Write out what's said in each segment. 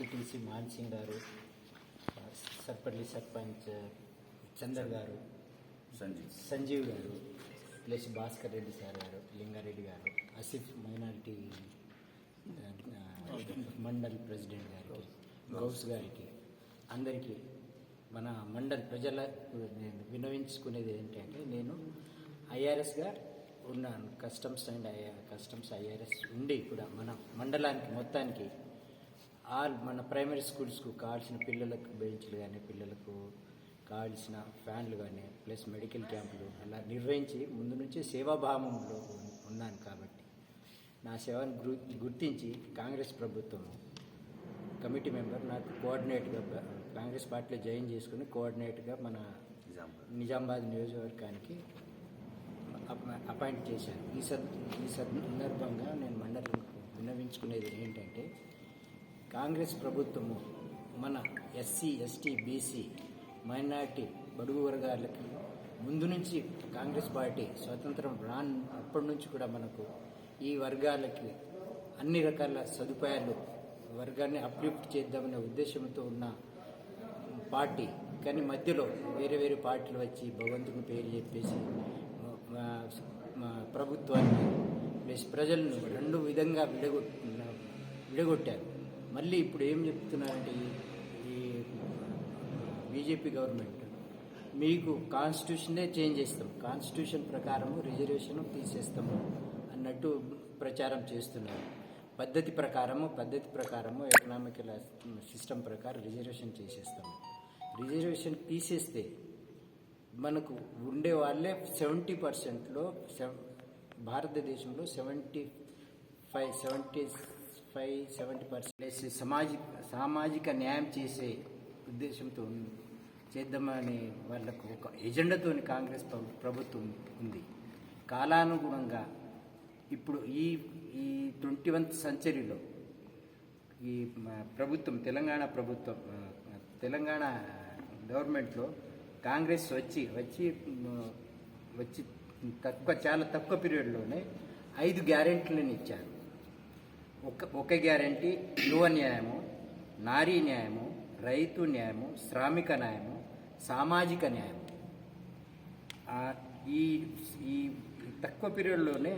MPTC Man Singh గారు సర్పల్లి సర్పంచ్ చందర్ గారు సంజీవ్. సంజీవ్ గారు ప్లస్ భాస్కర్ రెడ్డి సార్ గారు లింగారెడ్డి గారు అసిఫ్ మైనారిటీ మండల్ ప్రెసిడెంట్ గారికి గౌస్ గారికి అందరికీ మన మండల్ ప్రజల నేను వినవించుకునేది ఏంటంటే నేను ఐఆర్ఎస్గా ఉన్నాను. Customs and IR customs IRS ఉండి కూడా మన మండలానికి మొత్తానికి ఆల్ మన ప్రైమరీ స్కూల్స్కు కావాల్సిన పిల్లలకు బెంచ్లు కానీ పిల్లలకు కావాల్సిన ఫ్యాన్లు కానీ ప్లస్ మెడికల్ క్యాంపులు అలా నిర్వహించి ముందు నుంచి సేవాభావంలో ఉన్- ఉన్నాను కాబట్టి నా సేవను గుర్ గుర్తించి కాంగ్రెస్ ప్రభుత్వం కమిటీ మెంబర్ నాకు కోఆర్డినేట్గా కాంగ్రెస్ పార్టీలో జాయిన్ చేసుకుని కోఆర్డినేట్గా మన నిజామాబాద్. నిజామాబాద్ నియోజకవర్గానికి అప- అపాయింట్ చేశాను ఈ సద్ ఈ సందర్భంగా నేను మండలంకు విన్నవించుకునేది ఏంటంటే కాంగ్రెస్ ప్రభుత్వము మన ఎస్సీ ఎస్టీ బీసీ మైనార్టీ బడుగు వర్గాలకి ముందు నుంచి కాంగ్రెస్ పార్టీ స్వతంత్రం రాన్ అప్పటి నుంచి కూడా మనకు ఈ వర్గాలకి అన్ని రకాల సదుపాయాలు వర్గాన్ని అప్లిఫ్ట్ చేద్దామనే ఉద్దేశంతో ఉన్న పార్టీ. కానీ మధ్యలో వేరే వేరే పార్టీలు వచ్చి భగవంతుని పేరు చెప్పేసి ప్రభుత్వాన్ని ప్లస్ ప్రజలను రెండు విధంగా విడగొట్ విడగొట్టారు. మళ్ళీ ఇప్పుడు ఏం చెప్తున్నారంటే ఈ- బీజేపీ గవర్నమెంట్ మీకు కాన్స్టిట్యూషనే చేంజ్ చేస్తాం. కాన్స్టిట్యూషన్ ప్రకారము రిజర్వేషన్ తీసేస్తాము అన్నట్టు ప్రచారం చేస్తున్నారు. పద్ధతి ప్రకారము పద్ధతి ప్రకారము ఎకనామికల్ సిస్టమ్ ప్రకారం రిజర్వేషన్ చేసేస్తాము. రిజర్వేషన్ తీసేస్తే మనకు ఉండే వాళ్ళే సెవెంటీ పర్సెంట్లో భారతదేశంలో seventy five seventy five seventy percent సామాజిక సామాజిక న్యాయం చేసే ఉద్దేశంతో చేద్దామని వాళ్ళకు ఒక ఎజెండాతో కాంగ్రెస్ ప్రభుత్వం ఉంది. కాలానుగుణంగా ఇప్పుడు ఈ ఈ ట్వంటీ వన్ సెంచరీలో ఈ ప్రభుత్వం తెలంగాణ ప్రభుత్వం తెలంగాణ గవర్నమెంట్లో కాంగ్రెస్ వచ్చి వచ్చి వచ్చి తక్కువ చాలా తక్కువ పీరియడ్లోనే ఐదు గ్యారెంటీలను ఇచ్చారు. ఒక ఒక గ్యారంటీ యువ న్యాయము నారీ న్యాయము రైతు న్యాయము శ్రామిక న్యాయము సామాజిక న్యాయం ఈ ఈ తక్కువ పీరియడ్లోనే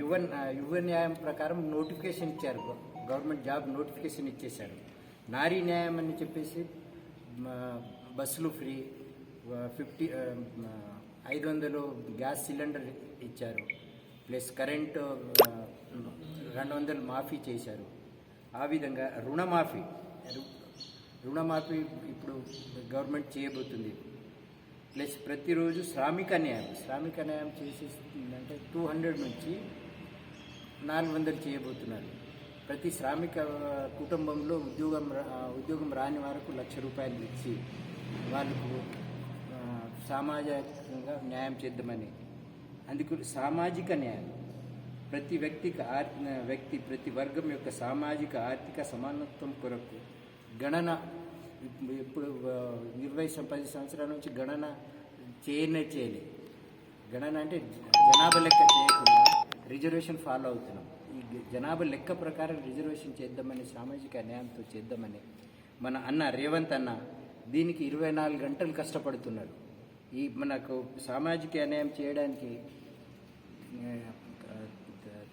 యువ యువ న్యాయం ప్రకారం నోటిఫికేషన్ ఇచ్చారు. గవర్నమెంట్ జాబ్ నోటిఫికేషన్ ఇచ్చేశారు. నారీ న్యాయం అని చెప్పేసి బస్సులు ఫ్రీ ఫిఫ్టీ ఐదు వందలు గ్యాస్ సిలిండర్ ఇచ్చారు. ప్లస్ కరెంటు రెండు వందలు మాఫీ చేశారు. ఆ విధంగా రుణమాఫీ రుణమాఫీ ఇప్పుడు గవర్నమెంట్ చేయబోతుంది. ప్లస్ ప్రతిరోజు శ్రామిక న్యాయం శ్రామిక న్యాయం చేసేస్తుందంటే టూ హండ్రెడ్ నుంచి నాలుగు వందలు చేయబోతున్నారు. ప్రతి శ్రామిక కుటుంబంలో ఉద్యోగం రా- ఉద్యోగం రాని వారికి లక్ష రూపాయలు ఇచ్చి వాళ్ళకు సామాజికంగా న్యాయం చేద్దామని అందుకు సామాజిక న్యాయం. ప్రతి వ్యక్తికి ఆర్ వ్యక్తి ప్రతి వర్గం యొక్క సామాజిక ఆర్థిక సమానత్వం కొరకు గణన ఇప్- ఇప్పుడు ఇరవై పది సంవత్సరాల నుంచి గణన చేయనే చేయలే. గణన అంటే జనాభా లెక్క చేయకుండా రిజర్వేషన్ ఫాలో అవుతున్నాం. ఈ జనాభా లెక్క ప్రకారం రిజర్వేషన్ చేద్దామని సామాజిక న్యాయంతో చేద్దామని మన అన్న రేవంత్ అన్న దీనికి ఇరవై నాలుగు గంటలు కష్టపడుతున్నారు ఈ మనకు సామాజిక అన్యాయం చేయడానికి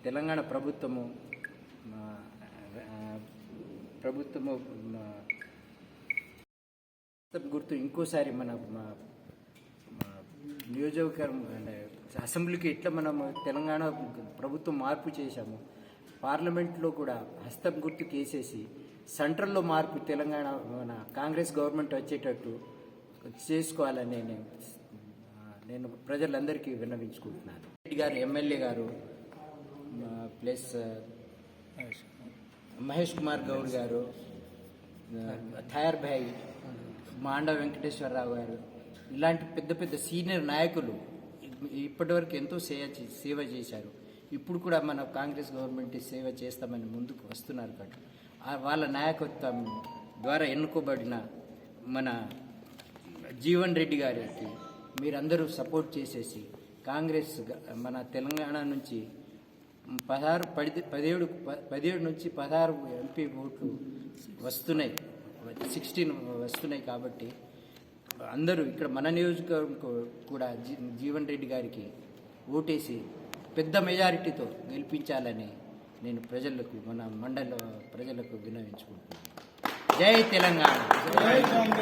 తెలంగాణ ప్రభుత్వము ప్రభుత్వము గుర్తు ఇంకోసారి మన మా- నియోజకవర్గం అంటే అసెంబ్లీకి ఎట్లా మనం తెలంగాణ ప్రభుత్వం మార్పు చేశాము పార్లమెంట్లో కూడా హస్తం గుర్తు కేసేసి సెంట్రల్లో మార్పు తెలంగాణ మన కాంగ్రెస్ గవర్నమెంట్ వచ్చేటట్టు చేసుకోవాలని నేను నేను ప్రజలందరికీ విన్నవించుకుంటున్నాను. రెడ్డి గారు ఎమ్మెల్యే గారు ప్లస్ మహేష్ కుమార్ గౌడ్ గారు థాయర్ భాయ్ మాండ వెంకటేశ్వరరావు గారు ఇలాంటి పెద్ద పెద్ద సీనియర్ నాయకులు ఇప్పటివరకు ఎంతో సేవ సేవ చేశారు. ఇప్పుడు కూడా మన కాంగ్రెస్ గవర్నమెంట్ సేవ చేస్తామని ముందుకు వస్తున్నారు కాబట్టి వాళ్ళ నాయకత్వం ద్వారా ఎన్నుకోబడిన మన జీవన్ రెడ్డి గారికి మీరందరూ సపోర్ట్ చేసేసి కాంగ్రెస్ మన తెలంగాణ నుంచి పదహారు పది పదిహేడు పదిహేడు నుంచి పదహారు ఎంపీ ఓట్లు వస్తున్నాయి. సిక్స్టీన్ వస్తున్నాయి కాబట్టి అందరూ ఇక్కడ మన నియోజకవర్గం కూడా జీ- జీవన్ రెడ్డి గారికి ఓటేసి పెద్ద మెజారిటీతో గెలిపించాలని నేను ప్రజలకు మన మండల ప్రజలకు విన్నవించుకుంటున్నాను జై తెలంగాణ.